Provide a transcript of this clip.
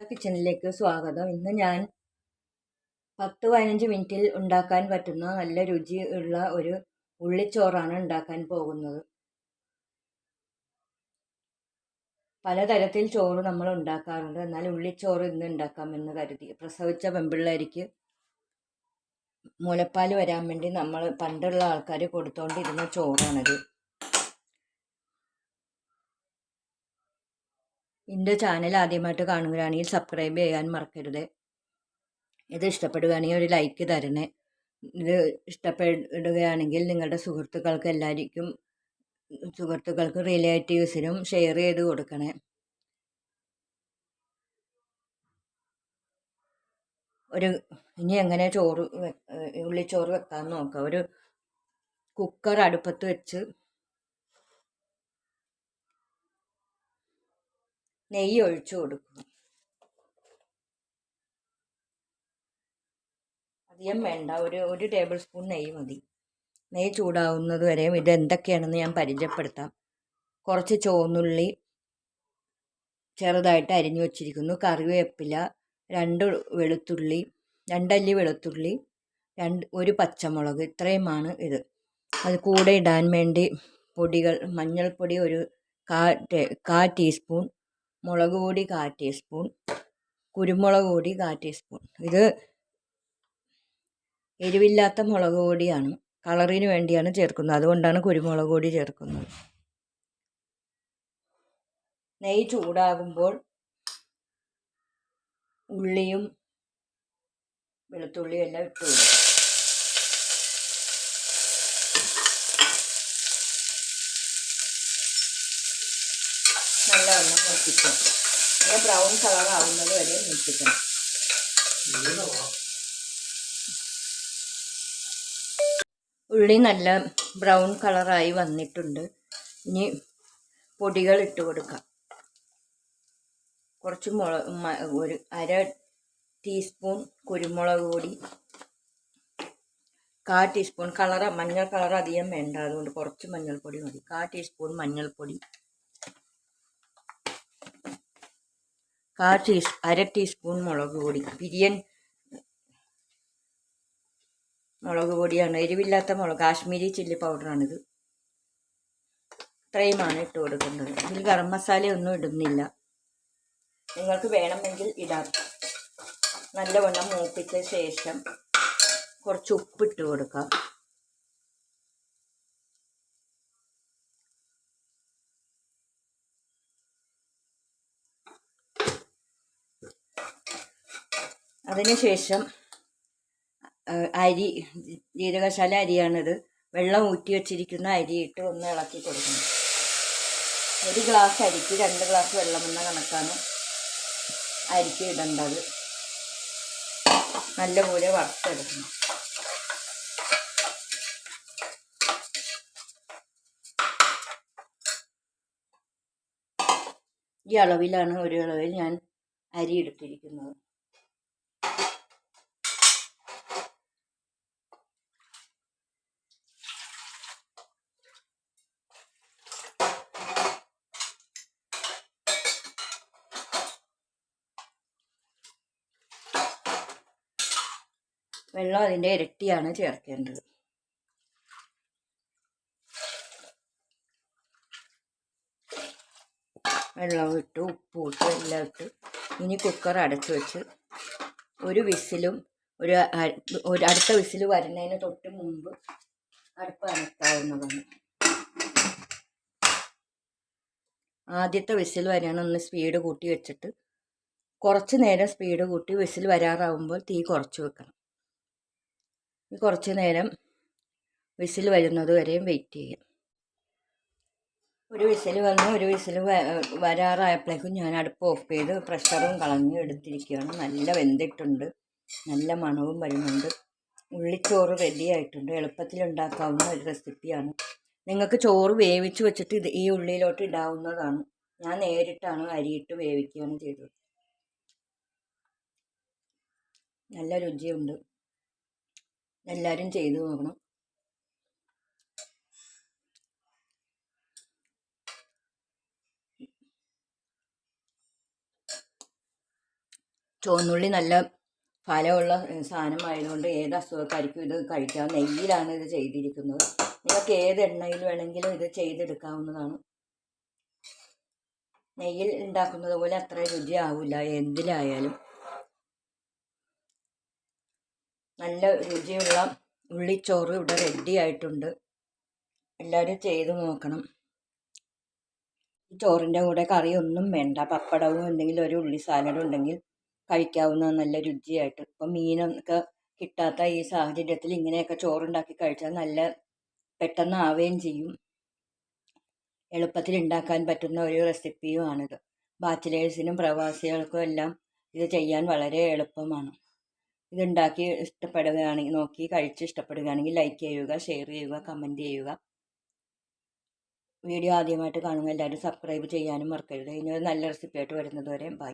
കിച്ചണിലേക്ക് സ്വാഗതം. ഇന്ന് ഞാൻ പത്ത് പതിനഞ്ച് മിനിറ്റിൽ ഉണ്ടാക്കാൻ പറ്റുന്ന നല്ല രുചി ഉള്ള ഒരു ഉള്ളിച്ചോറാണ് ഉണ്ടാക്കാൻ പോകുന്നത്. പലതരത്തിൽ ചോറ് നമ്മൾ ഉണ്ടാക്കാറുണ്ട്. എന്നാൽ ഉള്ളിച്ചോറ് ഇന്ന് ഉണ്ടാക്കാമെന്ന് കരുതി. പ്രസവിച്ച പെമ്പിള്ളേരിക്ക് മുലപ്പാൽ വരാൻ വേണ്ടി നമ്മൾ പണ്ടുള്ള ആൾക്കാർ കൊടുത്തോണ്ടിരുന്ന ചോറാണിത്. എന്റെ ചാനൽ ആദ്യമായിട്ട് കാണുകയാണെങ്കിൽ സബ്സ്ക്രൈബ് ചെയ്യാൻ മറക്കരുത്. ഇത് ഇഷ്ടപ്പെടുകയാണെങ്കിൽ ഒരു ലൈക്ക് തരണേ. ഇത് ഇഷ്ടപ്പെടുകയാണെങ്കിൽ നിങ്ങളുടെ സുഹൃത്തുക്കൾക്ക് എല്ലാവർക്കും സുഹൃത്തുക്കൾക്ക് റിലേറ്റീവ്സിനും ഷെയർ ചെയ്ത് കൊടുക്കണേ. ഒരു ഇനി എങ്ങനെ ചോറ് ഉള്ളിച്ചോറ് വെക്കാൻ നോക്കാം. ഒരു കുക്കർ അടുപ്പത്ത് വെച്ച് നെയ്യ് ഒഴിച്ചു കൊടുക്കുക അധികം വേണ്ട. ഒരു ഒരു ടേബിൾ സ്പൂൺ നെയ്യ് മതി. നെയ്യ് ചൂടാവുന്നത് വരെയും ഇത് എന്തൊക്കെയാണെന്ന് ഞാൻ പരിചയപ്പെടുത്താം. കുറച്ച് ചുവന്നുള്ളി ചെറുതായിട്ട് അരിഞ്ഞു വച്ചിരിക്കുന്നു. കറിവേപ്പില രണ്ട് വെളുത്തുള്ളി രണ്ടല്ലി വെളുത്തുള്ളി രണ്ട് ഒരു പച്ചമുളക് ഇത്രയുമാണ് ഇത്. അത് കൂടെ ഇടാൻ വേണ്ടി പൊടികൾ മഞ്ഞൾപ്പൊടി ഒരു കാ കാ ടീസ്പൂൺ മുളക് പൊടി കാ ടീസ്പൂൺ കുരുമുളക് പൊടി കാ ടീസ്പൂൺ. ഇത് എരിവില്ലാത്ത മുളക് പൊടിയാണ്. കളറിന് വേണ്ടിയാണ് ചേർക്കുന്നത്. അതുകൊണ്ടാണ് കുരുമുളക് പൊടി ചേർക്കുന്നത്. നെയ് ചൂടാകുമ്പോൾ ഉള്ളിയും വെളുത്തുള്ളിയും എല്ലാം ഇട്ടു കൊടുക്കും നല്ലവണ്ണം മുറിപ്പിക്കണം നല്ല ബ്രൗൺ കളർ ആവുന്നത് വരെ മുറിപ്പിക്കണം ഉള്ളി നല്ല ബ്രൗൺ കളറായി വന്നിട്ടുണ്ട്. ഇനി പൊടികൾ ഇട്ട് കൊടുക്കാം. കുറച്ച് മുള ഒരു അര ടീസ്പൂൺ കുരുമുളക് പൊടി കാ ടീസ്പൂൺ കളർ മഞ്ഞൾ കളർ അധികം വേണ്ട. അതുകൊണ്ട് കുറച്ച് മഞ്ഞൾപ്പൊടി മതി. കാ ടീസ്പൂൺ മഞ്ഞൾപ്പൊടി. കാ ടീസ് അര ടീസ്പൂൺ മുളക് പൊടി. പിരിയൻ മുളക് പൊടിയാണ്. എരിവില്ലാത്ത മുളക്. കാശ്മീരി ചില്ലി പൗഡറാണിത്. ഇത്രയുമാണ് ഇട്ട് കൊടുക്കുന്നത്. ഇതിൽ ഗരം മസാല ഒന്നും ഇടുന്നില്ല. നിങ്ങൾക്ക് വേണമെങ്കിൽ ഇടാം. നല്ലവണ്ണം മൂപ്പിച്ച ശേഷം കുറച്ച് ഉപ്പിട്ട് കൊടുക്കാം. അതിനുശേഷം അരി ജീരകശാല അരിയാണിത്. വെള്ളം ഊറ്റി വച്ചിരിക്കുന്ന അരിയിട്ട് ഒന്ന് ഇളക്കി കൊടുക്കണം. ഒരു ഗ്ലാസ് അരിക്ക് രണ്ട് ഗ്ലാസ് വെള്ളമെന്ന കണക്കാണ് അരിക്ക് ഇടേണ്ടത്. നല്ലപോലെ വറുത്തെടുക്കണം. ഈ അളവിലാണ് ഒരു അളവിൽ ഞാൻ അരി എടുത്തിരിക്കുന്നത്. വെള്ളം അതിന്റെ ഇരട്ടിയാണ് ചേർക്കേണ്ടത്. വെള്ളവും ഇട്ട് ഉപ്പും ഇട്ട് എല്ലാം ഇട്ട് ഇനി കുക്കർ അടച്ചു വെച്ച് ഒരു വിസിലും ഒരു ഒരു അടുത്ത വിസിൽ വരുന്നതിന് തൊട്ട് മുമ്പ് അടുപ്പ് അനക്കാവുന്നതാണ്. ആദ്യത്തെ വിസിൽ വരാണ് ഒന്ന് സ്പീഡ് കൂട്ടി വെച്ചിട്ട് കുറച്ച് നേരം സ്പീഡ് കൂട്ടി വിസിൽ വരാറാവുമ്പോൾ തീ കുറച്ച് വെക്കണം. കുറച്ച് നേരം വിസിൽ വരുന്നത് വരെയും വെയിറ്റ് ചെയ്യാം. ഒരു വിസിൽ വന്ന് ഒരു വിസിൽ വരാറായപ്പോഴേക്കും ഞാൻ അടുപ്പ് ഓഫ് ചെയ്ത് പ്രഷറും കളഞ്ഞ് എടുത്തിരിക്കുകയാണ്. നല്ല വെന്തിട്ടുണ്ട് നല്ല മണവും വരുന്നുണ്ട്. ഉള്ളിച്ചോറ് റെഡി ആയിട്ടുണ്ട്. എളുപ്പത്തിൽ ഉണ്ടാക്കാവുന്ന ഒരു റെസിപ്പിയാണ് നിങ്ങൾക്ക് ചോറ് വേവിച്ച് വെച്ചിട്ട് ഇത് ഈ ഉള്ളിയിലോട്ട് ഇടാവുന്നതാണ്. ഞാൻ നേരിട്ടാണ് അരിയിട്ട് വേവിക്കുകയാണ് ചെയ്തത്. നല്ല രുചിയുണ്ട്. എല്ലാവരും ചെയ്തു നോക്കണം. ചുവന്നുള്ളി നല്ല ഫലമുള്ള സാധനമായതുകൊണ്ട് ഏത് അസുഖക്കാർക്കും ഇത് കഴിക്കാം. നെയ്യിലാണ് ഇത് ചെയ്തിരിക്കുന്നത്. നിങ്ങൾക്ക് ഏത് എണ്ണയിൽ വേണമെങ്കിലും ഇത് ചെയ്തെടുക്കാവുന്നതാണ്. നെയ്യിൽ ഉണ്ടാക്കുന്നത് പോലെ അത്ര രുചിയാവില്ല എന്തിലായാലും. നല്ല രുചിയുള്ള ഉള്ളിച്ചോറ് ഇവിടെ റെഡി ആയിട്ടുണ്ട്. എല്ലാവരും ചെയ്ത് നോക്കണം. ഈ ചോറിന്റെ കൂടെ കറിയൊന്നും വേണ്ട. പപ്പടവും എന്തെങ്കിലും ഒരു ഉള്ളി സാലഡും ഉണ്ടെങ്കിൽ കഴിക്കാവുന്ന നല്ല രുചിയായിട്ട്. ഇപ്പം മീനൊക്കെ കിട്ടാത്ത ഈ സാഹചര്യത്തിൽ ഇങ്ങനെയൊക്കെ ചോറുണ്ടാക്കി കഴിച്ചാൽ നല്ല പെട്ടെന്ന് ആവുകയും ചെയ്യും. എളുപ്പത്തിൽ ഉണ്ടാക്കാൻ പറ്റുന്ന ഒരു റെസിപ്പിയുമാണിത് ബാച്ചിലേഴ്സിനും പ്രവാസികൾക്കും എല്ലാം ഇത് ചെയ്യാൻ വളരെ എളുപ്പമാണ്. ഇതുണ്ടാക്കി ഇഷ്ടപ്പെടുകയാണെങ്കിൽ നോക്കി കഴിച്ച് ഇഷ്ടപ്പെടുകയാണെങ്കിൽ ലൈക്ക് ചെയ്യുക ഷെയർ ചെയ്യുക കമന്റ് ചെയ്യുക. വീഡിയോ ആദ്യമായിട്ട് കാണുന്ന എല്ലാവരും സബ്സ്ക്രൈബ് ചെയ്യാനും മറക്കരുത്. ഇനി ഒരു നല്ല റെസിപ്പി ആയിട്ട് വരുന്നതുവരെ ബൈ